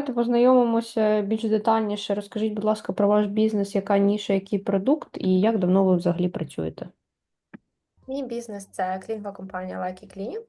давайте познайомимося більш детальніше. Розкажіть, будь ласка, про ваш бізнес, яка ніша, який продукт і як давно ви взагалі працюєте? Мій бізнес це клінова компанія Lucky Clean,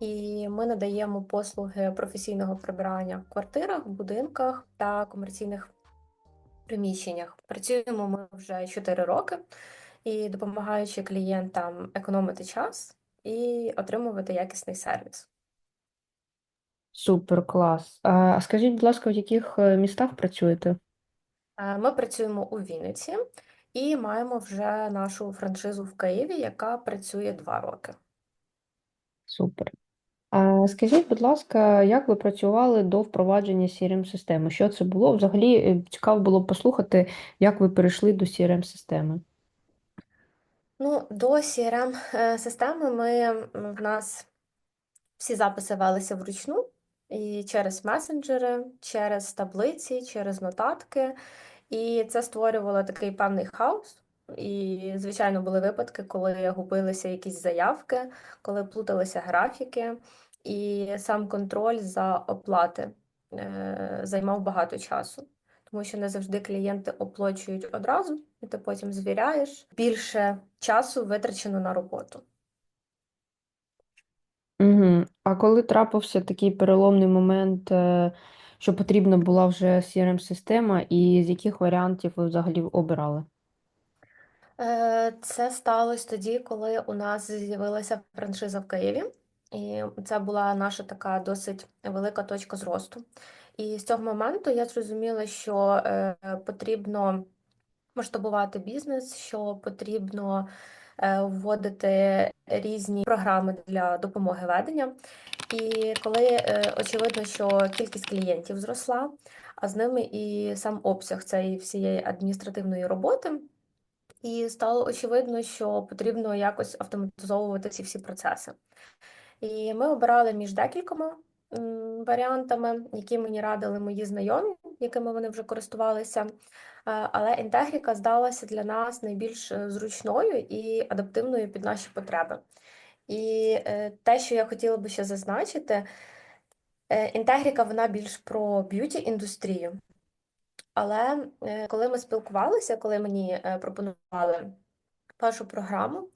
і ми надаємо послуги професійного прибирання в квартирах, будинках та комерційних приміщеннях. Працюємо ми вже 4 роки і допомагаючи клієнтам економити час і отримувати якісний сервіс. Супер, клас. А а скажіть, будь ласка, в яких е, містах працюєте? Е, Ми працюємо у Вінниці і маємо вже нашу франшизу в Києві, яка працює 2 роки. Супер. А скажіть, будь ласка, як ви працювали до впровадження CRM-системи? Що це було? Взагалі е, цікаво було б послухати, як ви перейшли до CRM-системи. Ну, до CRM-системи ми м, в нас всі записи велися вручну і через месенджери, через таблиці, через нотатки. І це створювало такий певний хаос. І, звичайно, були випадки, коли губилися якісь заявки, коли плуталися графіки, і сам контроль за оплати е, займав багато часу. Тому що не завжди клієнти оплачують одразу, і ти потім звіряєш. Більше часу витрачено на роботу. Угу. А коли трапився такий переломний момент, е, що потрібна була вже CRM-система, і з яких варіантів ви взагалі обирали? Е, Це сталося тоді, коли у нас з'явилася франшиза в Києві, і це була наша така досить велика точка зросту. І з цього моменту я зрозуміла, що е, потрібно масштабувати бізнес, що потрібно вводити різні програми для допомоги ведення. І коли е, очевидно, що кількість клієнтів зросла, а з ними і сам обсяг цієї всієї адміністративної роботи. І стало очевидно, що потрібно якось автоматизовувати ці всі процеси. І ми обирали між декількома варіантами, які мені радили мої знайомі, якими вони вже користувалися. Е, Але інтегріка здалася для нас найбільш е, зручною і адаптивною під наші потреби. І е, те, що я хотіла би ще зазначити, інтегріка вона більш про б'юті індустрію. Але коли ми спілкувалися, коли мені пропонували першу програму,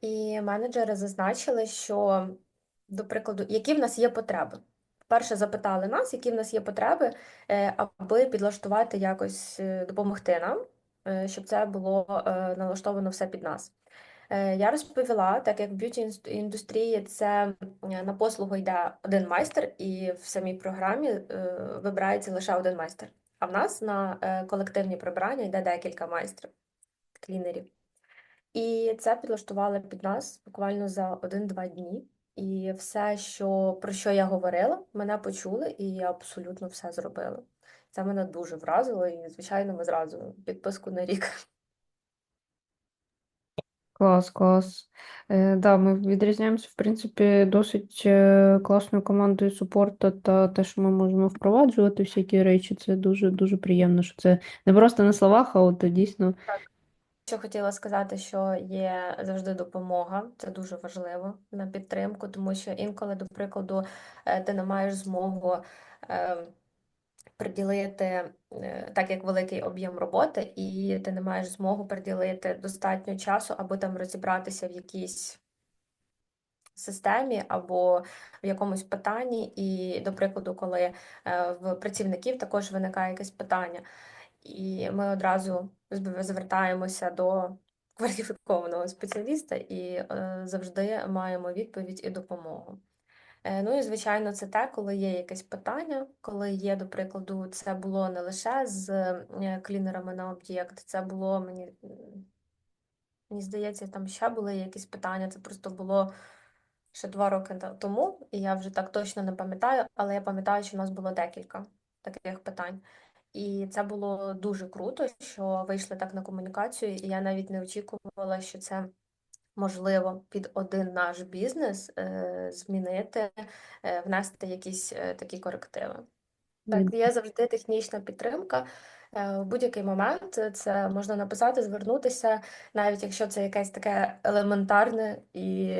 і менеджери зазначили, що, до прикладу, які в нас є потреби. Перше запитали нас, які в нас є потреби, е, аби підлаштувати якось е, допомогти нам, е, щоб це було налаштовано все під нас. Я розповіла, так як в б'юті індустрії це на послугу йде один майстер, і в самій програмі вибирається лише один майстер. А в нас на колективні прибирання йде декілька майстрів, клінерів. І це підлаштували під нас буквально за один-два дні. І все, що, про що я говорила, мене почули, і я абсолютно все зробила. Це мене дуже вразило, і, звичайно, ми зразу підписку на рік. Клас, клас. Е, да, ми відрізняємося, в принципі, досить е, класною командою супорту та те, що ми можемо впроваджувати всякі речі. Це дуже дуже приємно, що це не просто на словах, а от дійсно. Що хотіла сказати, що є завжди допомога, це дуже важливо на підтримку, тому що інколи, до прикладу, е, ти не маєш змогу е, приділити е, так як великий об'єм роботи, і ти не маєш змогу приділити достатньо часу, аби там розібратися в якійсь системі або в якомусь питанні. І, до прикладу, коли е, в працівників також виникає якесь питання. І ми одразу звертаємося до кваліфікованого спеціаліста і е, завжди маємо відповідь і допомогу. Е, Ну і звичайно, це те, коли є якесь питання, коли є, до прикладу, це було не лише з е, клінерами на об'єкт, це було мені, мені здається, там ще були якісь питання. Це просто було ще два роки тому, і я вже так точно не пам'ятаю, але я пам'ятаю, що в нас було декілька таких питань. І це було дуже круто, що вийшли так на комунікацію, і я навіть не очікувала, що це можливо під один наш бізнес е, змінити, е, внести якісь е, такі корективи. Так, є завжди технічна підтримка. Е, В будь-який момент це можна написати, звернутися, навіть якщо це якесь таке елементарне і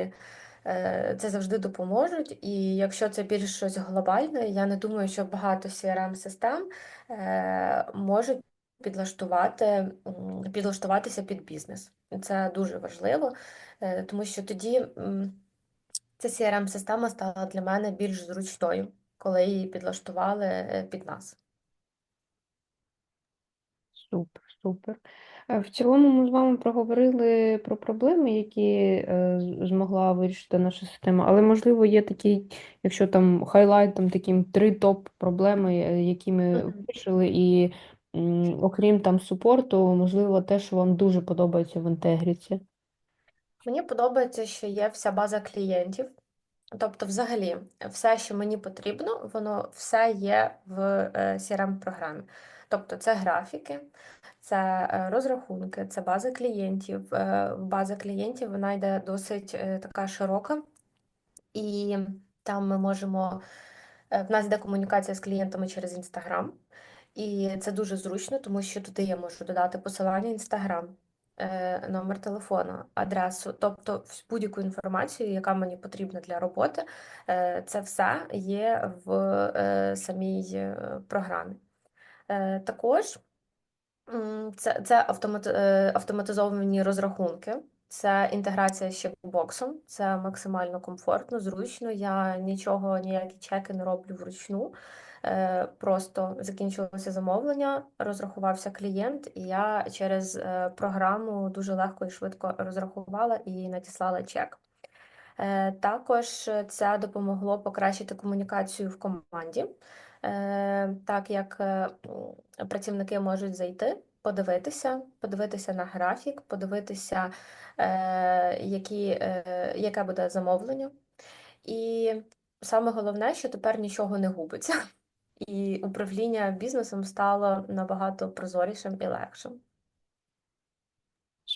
це завжди допоможуть. І якщо це більш щось глобальне, я не думаю, що багато CRM-систем е, можуть підлаштувати, підлаштуватися під бізнес. Це дуже важливо, е, тому що тоді ця CRM-система стала для мене більш зручною, коли її підлаштували е, під нас. Супер, супер. Е, В цілому ми з вами проговорили про проблеми, які е, змогла вирішити наша система, але можливо є такі, якщо там хайлайт, там такі три топ проблеми, е, які ми вирішили, і окрім там супорту, можливо, те, що вам дуже подобається в інтегріці. Мені подобається, що є вся база клієнтів. Тобто, взагалі, все, що мені потрібно, воно все є в е, CRM-програмі. Тобто, це графіки, це е, розрахунки, це база клієнтів. Е, База клієнтів вона йде досить е, така широка, і там ми можемо. В нас йде комунікація з клієнтами через Інстаграм, і це дуже зручно, тому що туди я можу додати посилання Інстаграм, номер телефону, адресу, тобто будь-яку інформацію, яка мені потрібна для роботи, це все є в самій програмі. Е, Також це, це е, автоматизовані розрахунки. Це інтеграція з чекбоксом, це максимально комфортно, зручно. Я нічого, ніякі чеки не роблю вручну. Е, Просто закінчилося замовлення, розрахувався клієнт, і я через програму дуже легко і швидко розрахувала і надіслала чек. Також це допомогло покращити комунікацію в команді, так як е, працівники можуть зайти, подивитися, подивитися на графік, подивитися, е, які, е, яке буде замовлення. І саме головне, що тепер нічого не губиться, і управління бізнесом стало набагато прозорішим і легшим.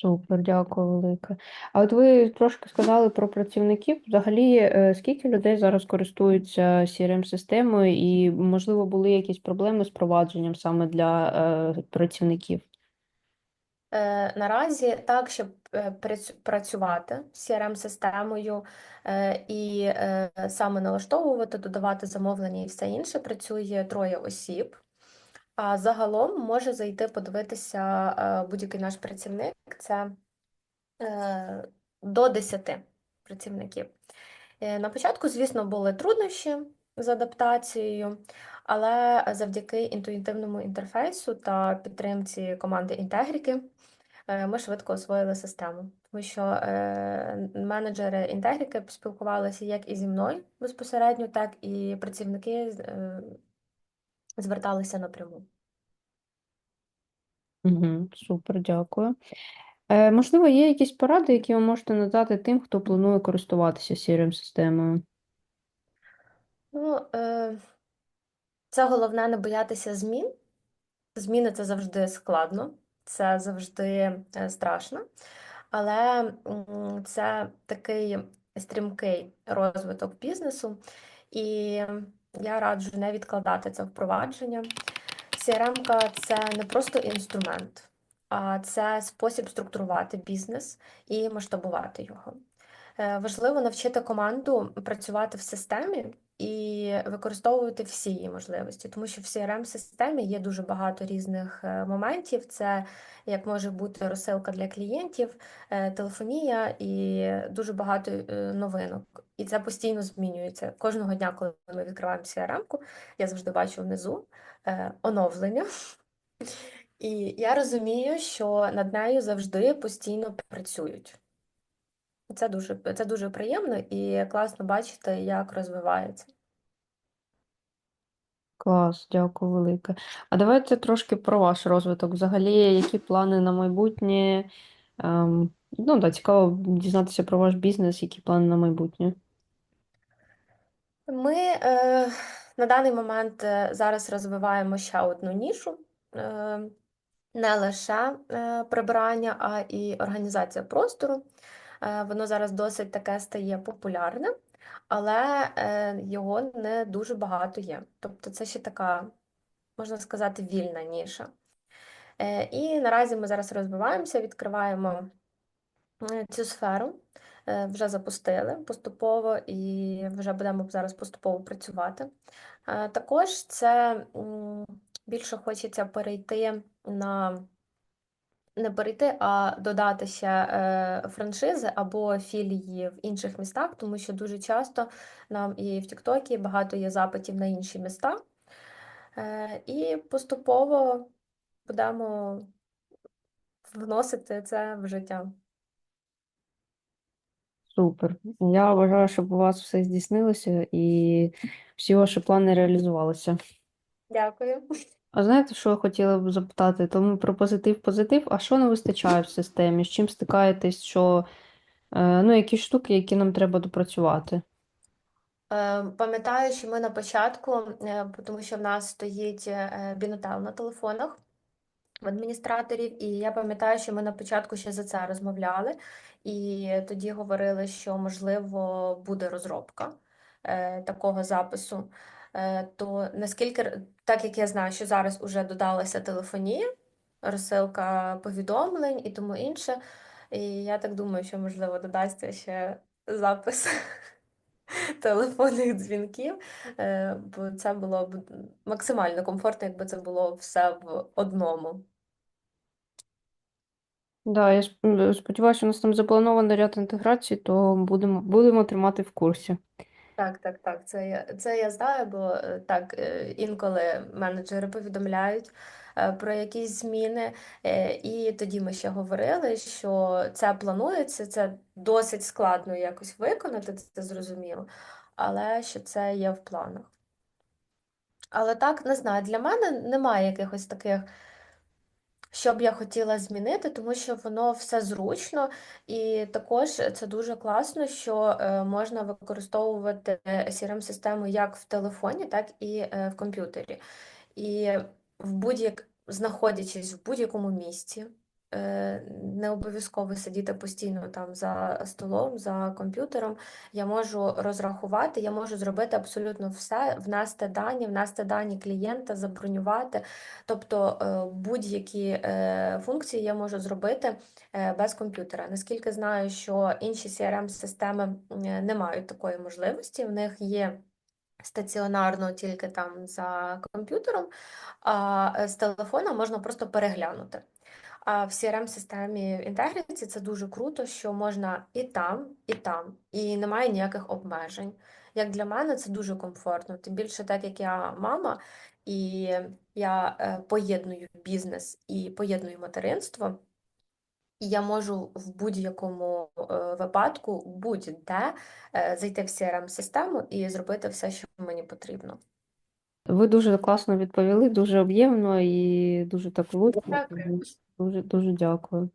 Супер, дякую велике. А от ви трошки сказали про працівників. Взагалі, е, скільки людей зараз користуються CRM-системою, і, можливо, були якісь проблеми з провадженням саме для е, працівників? Е, Наразі так, щоб е, працю- працювати з CRM-системою е, і е, саме налаштовувати, додавати замовлення і все інше, працює троє осіб. А загалом може зайти подивитися е, будь-який наш працівник. Це е, до 10 працівників. Е, На початку, звісно, були труднощі з адаптацією, але завдяки інтуїтивному інтерфейсу та підтримці команди Інтегріки ми швидко освоїли систему. Тому що менеджери Інтегріки спілкувалися як і зі мною безпосередньо, так і працівники зверталися напряму. Угу, супер, дякую. Е, можливо, є якісь поради, які ви можете надати тим, хто планує користуватися CRM-системою? Ну, е, це головне не боятися змін. Зміни це завжди складно, це завжди е, страшно, але це такий стрімкий розвиток бізнесу, і я раджу не відкладати це впровадження. CRM-ка – це не просто інструмент, а це спосіб структурувати бізнес і масштабувати його. Е, Важливо навчити команду працювати в системі і використовувати всі її можливості, тому що в CRM-системі є дуже багато різних е, моментів. Це як може бути розсилка для клієнтів, е, телефонія і дуже багато е, новинок. І це постійно змінюється. Кожного дня, коли ми відкриваємо CRM-ку, я завжди бачу внизу оновлення. І я розумію, що над нею завжди постійно працюють. Це дуже, це дуже приємно і класно бачити, як розвивається. Клас, дякую велике. А давайте трошки про ваш розвиток. Взагалі, які плани на майбутнє? Ем, ну, да, цікаво дізнатися про ваш бізнес, які плани на майбутнє. Ми е, на даний момент е, зараз розвиваємо ще одну нішу. Е, не лише е, прибирання, а і організація простору. Е, воно зараз досить таке стає популярним, але е, його не дуже багато є. Тобто це ще така, можна сказати, вільна ніша. Е, і наразі ми зараз розвиваємося, відкриваємо цю сферу. Вже запустили поступово і вже будемо зараз поступово працювати. Також це більше хочеться перейти на не перейти, а додати ще франшизи або філії в інших містах, тому що дуже часто нам і в Тіктокі багато є запитів на інші міста. Е, І поступово будемо вносити це в життя. Супер. Я вважаю, щоб у вас все здійснилося і всі ваші плани реалізувалися. Дякую. А знаєте, що я хотіла б запитати? Тому про позитив, позитив. А що не вистачає в системі? З чим стикаєтесь? Що, е, ну, які штуки, які нам треба допрацювати? Е, Пам'ятаю, що ми на початку, е, тому що в нас стоїть е, бінотел на телефонах в адміністраторів, і я пам'ятаю, що ми на початку ще за це розмовляли, і тоді говорили, що можливо буде розробка такого запису. Е, То наскільки, так як я знаю, що зараз уже додалася телефонія, розсилка повідомлень і тому інше, і я так думаю, що можливо додасться ще запис телефонних дзвінків, е, бо це було б максимально комфортно, якби це було все в одному. Да, я сп- сподіваюся, у нас там запланований ряд інтеграцій, то будемо, будемо тримати в курсі. Так, так, так, це я, це я знаю, бо е, так е, інколи менеджери повідомляють е, про якісь зміни, і тоді ми ще говорили, що це планується, це досить складно якось виконати, це зрозуміло, але що це є в планах. Але так, не знаю, для мене немає якихось таких. Що б я хотіла змінити, тому що воно все зручно, і також це дуже класно, що е, можна використовувати CRM-систему як в телефоні, так і е, в комп'ютері. І в будь-як, знаходячись в будь-якому місці, е, не обов'язково сидіти постійно там за столом, за комп'ютером. Я можу розрахувати, я можу зробити абсолютно все, внести дані, внести дані клієнта, забронювати. Тобто е, будь-які е, функції я можу зробити без комп'ютера. Наскільки знаю, що інші CRM-системи е, не мають такої можливості, в них є стаціонарно тільки там за комп'ютером, а з телефона можна просто переглянути. А в CRM-системі інтеграції це дуже круто, що можна і там, і там, і немає ніяких обмежень. Як для мене це дуже комфортно. Тим більше, так як я мама, і я е, поєдную бізнес і поєдную материнство, і я можу в будь-якому е, випадку, будь-де е, зайти в CRM-систему і зробити все, що мені потрібно. Ви дуже класно відповіли, дуже об'ємно і дуже так влучно. Дякую. Дуже, дуже дякую.